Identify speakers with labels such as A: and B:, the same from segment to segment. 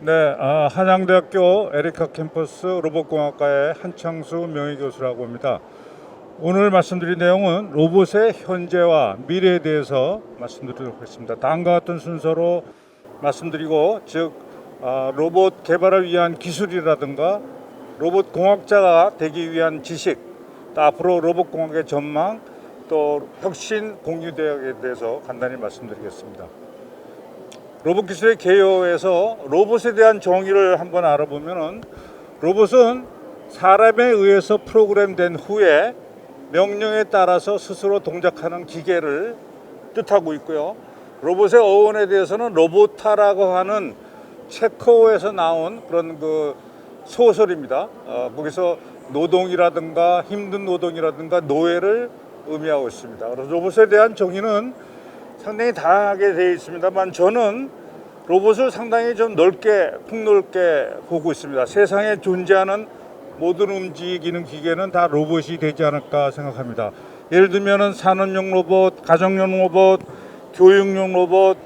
A: 네, 아, 한양대학교 에리카 캠퍼스 로봇공학과의 한창수 명예교수라고 합니다. 오늘 말씀드릴 내용은 로봇의 현재와 미래에 대해서 말씀드리도록 하겠습니다. 다음과 같은 순서로 말씀드리고, 즉 아, 로봇 개발을 위한 기술이라든가 로봇 공학자가 되기 위한 지식, 또 앞으로 로봇 공학의 전망, 또 혁신 공유 대학에 대해서 간단히 말씀드리겠습니다. 로봇 기술의 개요에서 로봇에 대한 정의를 한번 알아보면은 로봇은 사람에 의해서 프로그램된 후에 명령에 따라서 스스로 동작하는 기계를 뜻하고 있고요. 로봇의 어원에 대해서는 로보타라고 하는 체코에서 나온 그런 그 소설입니다. 어, 거기서 노동이라든가 힘든 노동이라든가 노예를 의미하고 있습니다. 그래서 로봇에 대한 정의는 상당히 다양하게 되어 있습니다만 저는 로봇을 상당히 좀 넓게 폭넓게 보고 있습니다. 세상에 존재하는 모든 움직이는 기계는 다 로봇이 되지 않을까 생각합니다. 예를 들면은 산업용 로봇, 가정용 로봇, 교육용 로봇,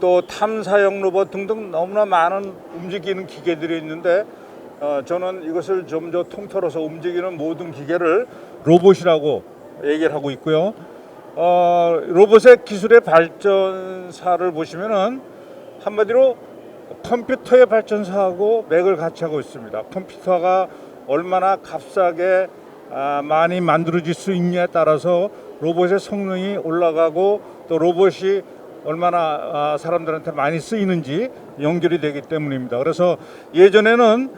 A: 또 탐사용 로봇 등등 너무나 많은 움직이는 기계들이 있는데 어, 저는 이것을 좀 더 통틀어서 움직이는 모든 기계를 로봇이라고 얘기를 하고 있고요. 어, 로봇의 기술의 발전사를 보시면은 한마디로 컴퓨터의 발전사하고 맥을 같이 하고 있습니다. 컴퓨터가 얼마나 값싸게 아, 많이 만들어질 수 있냐에 따라서 로봇의 성능이 올라가고 또 로봇이 얼마나 아, 사람들한테 많이 쓰이는지 연결이 되기 때문입니다. 그래서 예전에는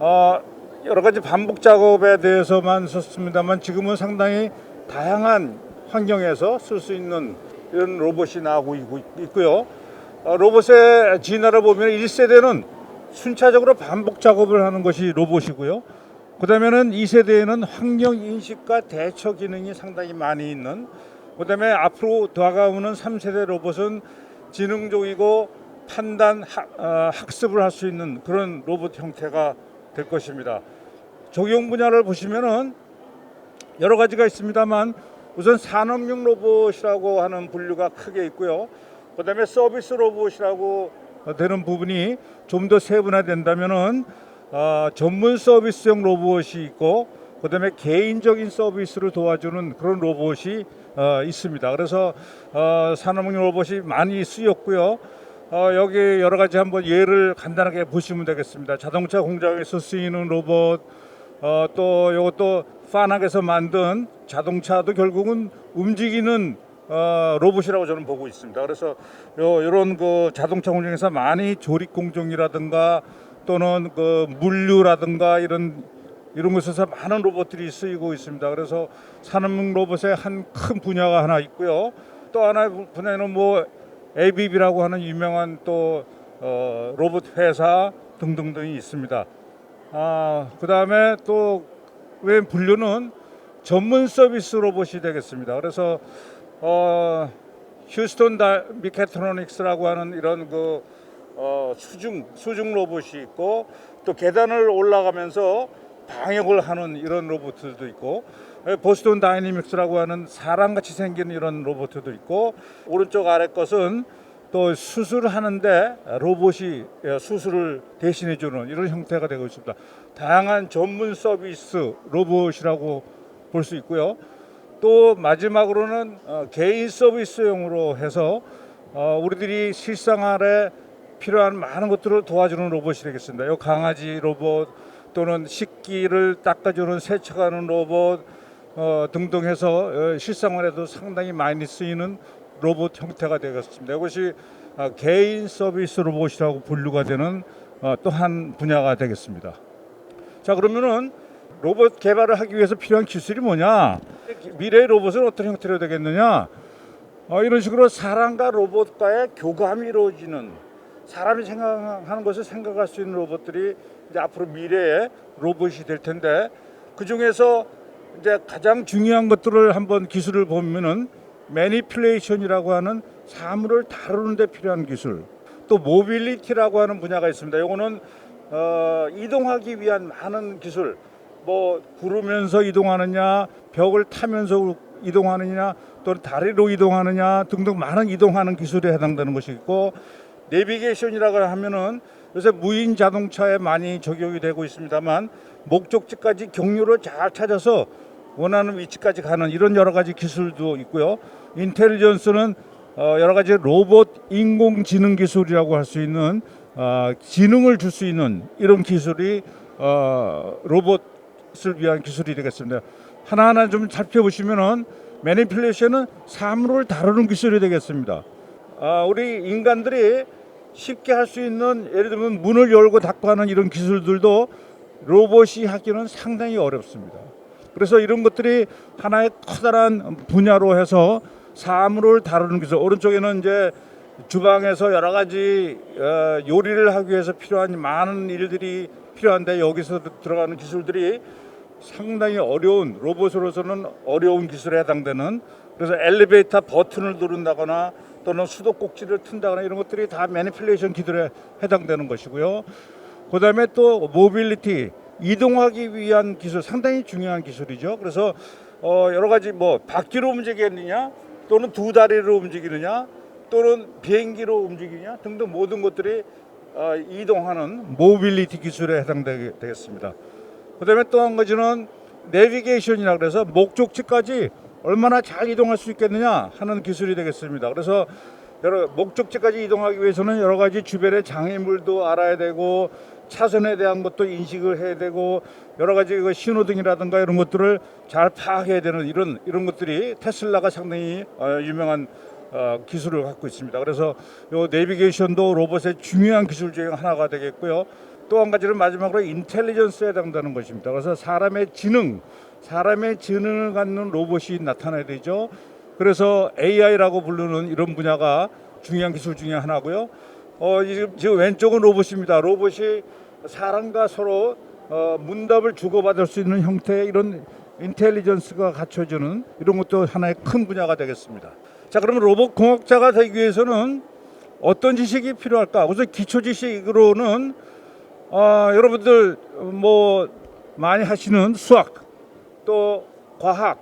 A: 어, 여러 가지 반복 작업에 대해서만 썼습니다만 지금은 상당히 다양한 환경에서 쓸 수 있는 이런 로봇이 나오고 있고- 있고요. 어, 로봇의 진화를 보면 1세대는 순차적으로 반복 작업을 하는 것이 로봇이고요. 그 다음에는 2세대에는 환경 인식과 대처 기능이 상당히 많이 있는 그 다음에 앞으로 다가오는 3세대 로봇은 지능적이고 판단 하- 어, 학습을 할 수 있는 그런 로봇 형태가 될 것입니다. 적용 분야를 보시면은 여러 가지가 있습니다만 우선 산업용 로봇이라고 하는 분류가 크게 있고요. 그다음에 서비스 로봇이라고 되는 부분이 좀 더 세분화된다면은 어, 전문 서비스용 로봇이 있고 그다음에 개인적인 서비스를 도와주는 그런 로봇이 어, 있습니다. 그래서 어, 산업용 로봇이 많이 쓰였고요. 어, 여기 여러 가지 한번 예를 간단하게 보시면 되겠습니다. 자동차 공장에서 쓰이는 로봇, 어, 또 이것도 파낙에서 만든 자동차도 결국은 움직이는 어, 로봇이라고 저는 보고 있습니다. 그래서 요, 이런 그 자동차 공장에서 많이 조립 공정이라든가 또는 그 물류라든가 이런 이런 곳에서 많은 로봇들이 쓰이고 있습니다. 그래서 산업용 로봇의 한 큰 분야가 하나 있고요. 또 하나 분야는 뭐 ABB라고 하는 유명한 또 어, 로봇 회사 등등등이 있습니다. 아, 그 다음에 또 웬 분류는 전문 서비스 로봇이 되겠습니다. 그래서 어, 휴스턴 다 미케트로닉스라고 하는 이런 그 어, 수중 수중 로봇이 있고 또 계단을 올라가면서 방역을 하는 이런 로봇들도 있고 에, 보스턴 다이내믹스라고 하는 사람같이 생긴 이런 로봇도 있고 오른쪽 아래 것은 또 수술하는데 로봇이 예, 수술을 대신해 주는 이런 형태가 되고 있습니다. 다양한 전문 서비스 로봇이라고 볼 수 있고요. 또 마지막으로는 어, 개인 서비스용으로 해서 어, 우리들이 실생활에 필요한 많은 것들을 도와주는 로봇이 되겠습니다. 요 강아지 로봇 또는 식기를 닦아주는 세척하는 로봇 어, 등등 해서 어, 실생활에도 상당히 많이 쓰이는 로봇 형태가 되겠습니다. 이것이 어, 개인 서비스 로봇이라고 분류가 되는 어, 또한 분야가 되겠습니다. 자 그러면은 로봇 개발을 하기 위해서 필요한 기술이 뭐냐? 미래의 로봇은 어떤 형태로 되겠느냐? 어, 이런 식으로 사람과 로봇과의 교감이 이루어지는 사람이 생각하는 것을 생각할 수 있는 로봇들이 이제 앞으로 미래의 로봇이 될 텐데 그 중에서 이제 가장 중요한 것들을 한번 기술을 보면은 매니플레이션이라고 하는 사물을 다루는 데 필요한 기술 또 모빌리티라고 하는 분야가 있습니다. 요거는 어, 이동하기 위한 많은 기술 뭐 구르면서 이동하느냐 벽을 타면서 이동하느냐 또는 다리로 이동하느냐 등등 많은 이동하는 기술에 해당되는 것이 있고 내비게이션이라고 하면은 요새 무인 자동차에 많이 적용이 되고 있습니다만 목적지까지 경로를 잘 찾아서 원하는 위치까지 가는 이런 여러 가지 기술도 있고요. 인텔리전스는 어, 여러 가지 로봇 인공지능 기술이라고 할 수 있는 어, 지능을 줄 수 있는 이런 기술이 어, 로봇을 위한 기술이 되겠습니다. 하나하나 좀 살펴보시면은 매니플레이션은 사물을 다루는 기술이 되겠습니다. 아, 우리 인간들이 쉽게 할 수 있는 예를 들면 문을 열고 닫고 하는 이런 기술들도 로봇이 하기는 상당히 어렵습니다. 그래서 이런 것들이 하나의 커다란 분야로 해서 사물을 다루는 기술. 오른쪽에는 이제 주방에서 여러 가지 어, 요리를 하기 위해서 필요한 많은 일들이 필요한데 여기서 들어가는 기술들이 상당히 어려운 로봇으로서는 어려운 기술에 해당되는 그래서 엘리베이터 버튼을 누른다거나 또는 수도꼭지를 튼다거나 이런 것들이 다 매니플레이션 기술에 해당되는 것이고요. 그다음에 또 모빌리티 이동하기 위한 기술 상당히 중요한 기술이죠. 그래서 어 여러 가지 뭐 바퀴로 움직이느냐 또는 두 다리로 움직이느냐 또는 비행기로 움직이냐 등등 모든 것들이 어, 이동하는 모빌리티 기술에 해당되겠습니다. 그다음에 또 한 가지는 내비게이션이라 그래서 목적지까지 얼마나 잘 이동할 수 있겠느냐 하는 기술이 되겠습니다. 그래서 여러 목적지까지 이동하기 위해서는 여러 가지 주변의 장애물도 알아야 되고 차선에 대한 것도 인식을 해야 되고 여러 가지 그 신호등이라든가 이런 것들을 잘 파악해야 되는 이런 이런 것들이 테슬라가 상당히 어, 유명한 어, 기술을 갖고 있습니다. 그래서 요 내비게이션도 로봇의 중요한 기술 중에 하나가 되겠고요. 또 한 가지는 마지막으로 인텔리전스에 해당되는 것입니다. 그래서 사람의 지능, 사람의 지능을 갖는 로봇이 나타나야 되죠. 그래서 AI라고 부르는 이런 분야가 중요한 기술 중에 하나고요. 어, 지금, 지금 왼쪽은 로봇입니다. 로봇이 사람과 서로 어, 문답을 주고받을 수 있는 형태의 이런 인텔리전스가 갖춰주는 이런 것도 하나의 큰 분야가 되겠습니다. 자, 그러면 로봇 공학자가 되기 위해서는 어떤 지식이 필요할까? 우선 기초 지식으로는 아, 여러분들 뭐 많이 하시는 수학 또 과학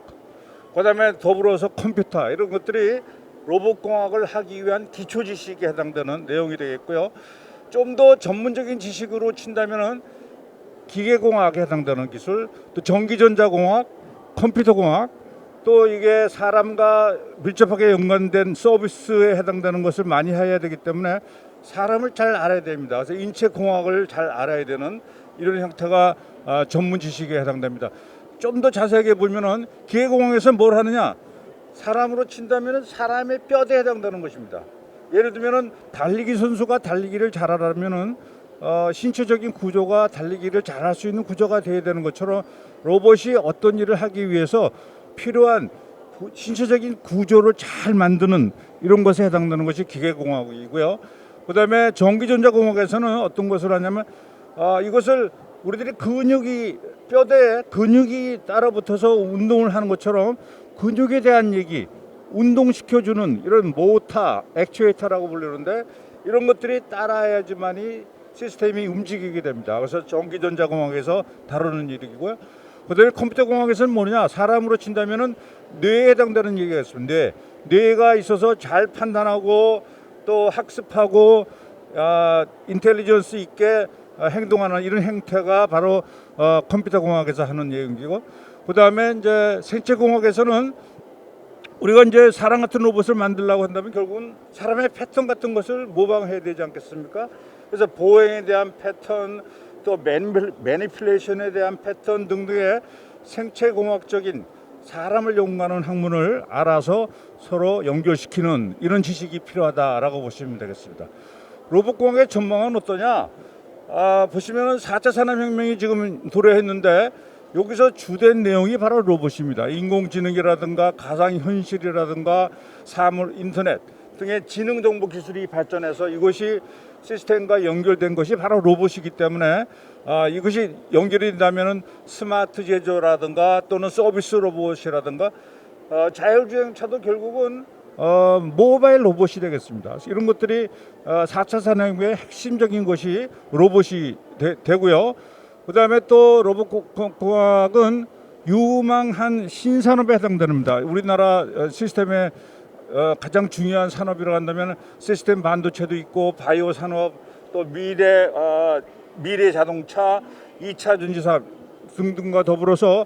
A: 그다음에 더불어서 컴퓨터 이런 것들이 로봇 공학을 하기 위한 기초 지식에 해당되는 내용이 되겠고요. 좀 더 전문적인 지식으로 친다면은 기계공학에 해당되는 기술, 또 전기전자공학, 컴퓨터공학, 또 이게 사람과 밀접하게 연관된 서비스에 해당되는 것을 많이 해야 되기 때문에 사람을 잘 알아야 됩니다. 그래서 인체 공학을 잘 알아야 되는 이런 형태가 아, 전문 지식에 해당됩니다. 좀 더 자세하게 보면은 기계공학에서 뭘 하느냐? 사람으로 친다면은 사람의 뼈대에 해당되는 것입니다. 예를 들면은 달리기 선수가 달리기를 잘하려면은 어, 신체적인 구조가 달리기를 잘할 수 있는 구조가 돼야 되는 것처럼 로봇이 어떤 일을 하기 위해서 필요한 구- 신체적인 구조를 잘 만드는 이런 것에 해당되는 것이 기계공학이고요. 그다음에 전기전자공학에서는 어떤 것을 하냐면 아, 이것을 우리들이 근육이 뼈대에 근육이 따라붙어서 운동을 하는 것처럼 근육에 대한 얘기, 운동시켜주는 이런 모타, 액추에이터라고 부르는데 이런 것들이 따라야지만이 시스템이 움직이게 됩니다. 그래서 전기전자공학에서 다루는 일이고요. 그다음에 컴퓨터공학에서는 뭐냐? 사람으로 친다면은 뇌에 해당되는 얘기가 있습니다. 뇌. 뇌가 있어서 잘 판단하고 또 학습하고 아, 인텔리전스 있게 아, 행동하는 이런 행태가 바로 어, 컴퓨터공학에서 하는 얘기고 그다음에 이제 생체공학에서는 우리가 이제 사람 같은 로봇을 만들려고 한다면 결국은 사람의 패턴 같은 것을 모방해야 되지 않겠습니까? 그래서 보행에 대한 패턴 또 매니- 매니플레이션에 대한 패턴 등등의 생체공학적인 사람을 연구하는 학문을 알아서 서로 연결시키는 이런 지식이 필요하다라고 보시면 되겠습니다. 로봇공학의 전망은 어떠냐? 아, 보시면은 4차 산업혁명이 지금 도래했는데 여기서 주된 내용이 바로 로봇입니다. 인공지능이라든가 가상현실이라든가 사물 인터넷 등의 지능 정보 기술이 발전해서 이것이 시스템과 연결된 것이 바로 로봇이기 때문에 아, 이것이 연결이 된다면은 스마트 제조라든가 또는 서비스 로봇이라든가 어, 자율주행차도 결국은 어, 모바일 로봇이 되겠습니다. 이런 것들이 어, 4차 산업의 핵심적인 것이 로봇이 되, 고요 그 다음에 또 로봇공학은 유망한 신산업에 해당됩니다. 우리나라 어, 시스템의 어, 가장 중요한 산업이라고 한다면 시스템 반도체도 있고 바이오 산업 또 미래 어, 미래 자동차, 2차 전지 사업 등등과 더불어서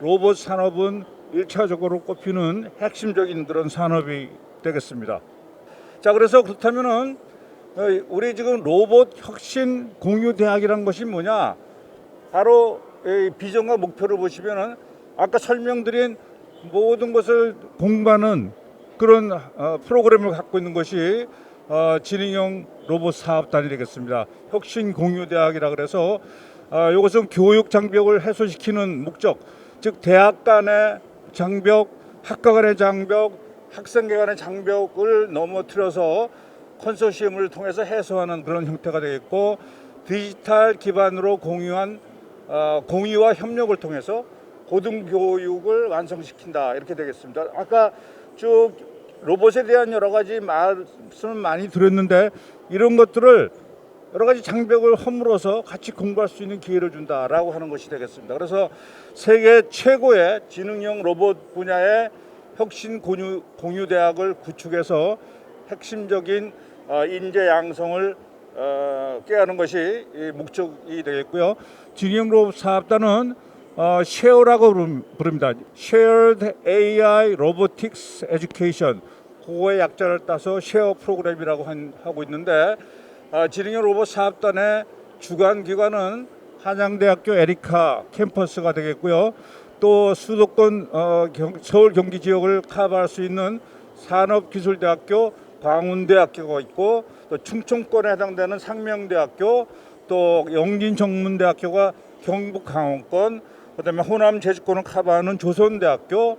A: 로봇 산업은 일차적으로 꼽히는 핵심적인 그런 산업이 되겠습니다. 자, 그래서 그렇다면은 어, 우리 지금 로봇 혁신 공유 대학이란 것이 뭐냐? 바로 이 비전과 목표를 보시면은 아까 설명드린 모든 것을 공부하는 그런 어, 프로그램을 갖고 있는 것이 어, 지능형 로봇 사업단이 되겠습니다. 혁신 공유 대학이라 그래서 어, 이것은 교육 장벽을 해소시키는 목적, 즉 대학 간의 장벽, 학과 간의 장벽, 학생계 간의 장벽을 넘어뜨려서 컨소시엄을 통해서 해소하는 그런 형태가 되겠고 디지털 기반으로 공유한 어, 공유와 협력을 통해서 고등교육을 완성시킨다 이렇게 되겠습니다. 아까 쭉 로봇에 대한 여러 가지 말씀을 많이 드렸는데 이런 것들을 여러 가지 장벽을 허물어서 같이 공부할 수 있는 기회를 준다라고 하는 것이 되겠습니다. 그래서 세계 최고의 지능형 로봇 분야의 혁신 공유, 공유 대학을 구축해서 핵심적인 어, 인재 양성을 어, 꾀하는 것이 이 목적이 되겠고요. 로봇 사업단은 어, 쉐어라고 부릅니다. Shared AI Robotics Education. 그거의 약자를 따서 쉐어 프로그램이라고 한- 하고 있는데 어, 지능형 로봇 사업단의 주관 기관은 한양대학교 에리카 캠퍼스가 되겠고요. 또 수도권 어, 경- 서울 경기 지역을 커버할 수 있는 산업기술대학교 광운대학교가 있고 또 충청권에 해당되는 상명대학교 또 영진정문대학교가 경북 강원권 그다음에 호남 제주권을 커버하는 조선대학교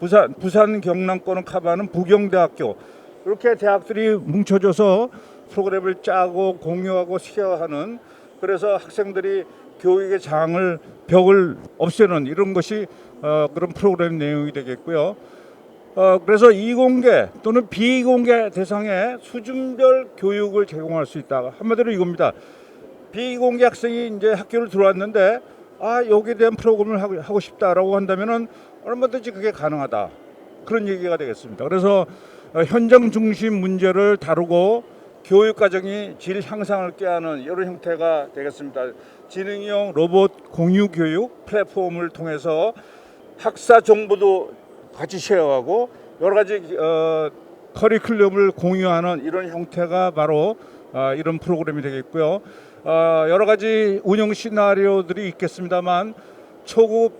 A: 부산 부산 경남권을 커버하는 부경대학교 이렇게 대학들이 뭉쳐져서 프로그램을 짜고 공유하고 시행하는 그래서 학생들이 교육의 장을 벽을 없애는 이런 것이 어, 그런 프로그램 내용이 되겠고요. 어, 그래서 이공계 또는 비공개 대상의 수준별 교육을 제공할 수 있다. 한마디로 이겁니다. 비공개 학생이 이제 학교를 들어왔는데 아 여기에 대한 프로그램을 하고, 하고 싶다라고 한다면은 얼마든지 그게 가능하다. 그런 얘기가 되겠습니다. 그래서 어, 현장 중심 문제를 다루고 교육 과정이 질 향상을 꾀하는 이런 형태가 되겠습니다. 지능형 로봇 공유 교육 플랫폼을 통해서 학사 정보도 같이 쉐어하고 여러 가지 어, 커리큘럼을 공유하는 이런 형태가 바로 어, 이런 프로그램이 되겠고요. 어, 여러 가지 운영 시나리오들이 있겠습니다만 초급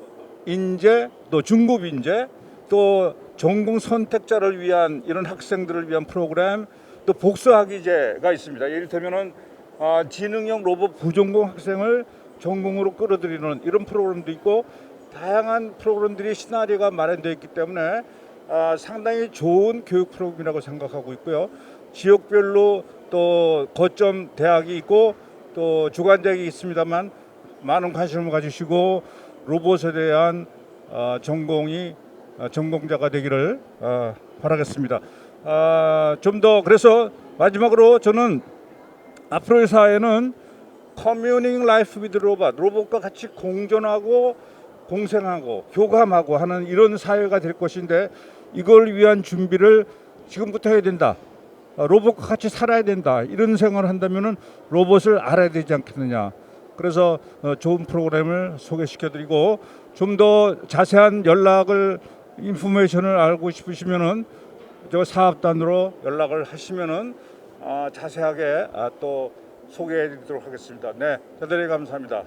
A: 인재 또 중급 인재 또 전공 선택자를 위한 이런 학생들을 위한 프로그램 또 복수학위제가 있습니다. 예를들면은 아, 지능형 로봇 부전공 학생을 전공으로 끌어들이는 이런 프로그램도 있고 다양한 프로그램들이 시나리오가 마련되어 있기 때문에 아, 상당히 좋은 교육 프로그램이라고 생각하고 있고요. 지역별로 또 거점 대학이 있고 또 주간 대학이 있습니다만 많은 관심을 가지시고 로봇에 대한 어, 전공이 어, 전공자가 되기를 어, 바라겠습니다. 아, 좀 더 그래서 마지막으로 저는 앞으로의 사회는 커뮤닝 라이프 위드 로봇 로봇과 같이 공존하고 공생하고 교감하고 하는 이런 사회가 될 것인데 이걸 위한 준비를 지금부터 해야 된다. 어, 로봇과 같이 살아야 된다. 이런 생각을 한다면은 로봇을 알아야 되지 않겠느냐. 그래서 어, 좋은 프로그램을 소개시켜드리고 좀 더 자세한 연락을 인포메이션을 알고 싶으시면은 저 사업단으로 연락을 하시면은 아, 자세하게 아, 또 소개해드리도록 하겠습니다. 네, 대단히 감사합니다.